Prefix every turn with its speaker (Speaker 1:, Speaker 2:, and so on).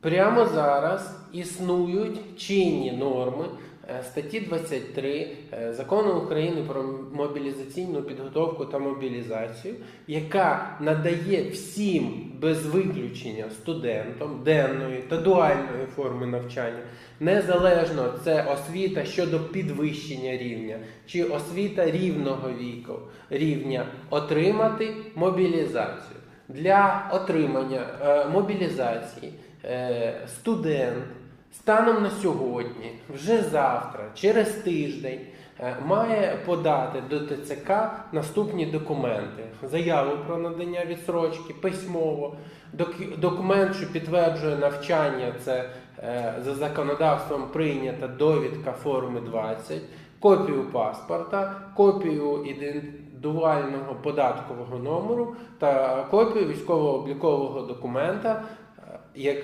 Speaker 1: Прямо зараз існують чинні норми е, статті 23 е, Закону України про мобілізаційну підготовку та мобілізацію, яка надає всім без виключення студентам денної та дуальної форми навчання, незалежно це освіта щодо підвищення рівня чи освіта рівного віку рівня, отримати мобілізацію. Для отримання е, мобілізації е, студент станом на сьогодні, вже завтра, через тиждень, е, має подати до ТЦК наступні документи: заяву про надання відсрочки, письмово, док- документ, що підтверджує навчання, це е, за законодавством прийнята довідка форми 20, копію паспорта, копію індивідуального податкового номеру та копію військово-облікового документа, е, як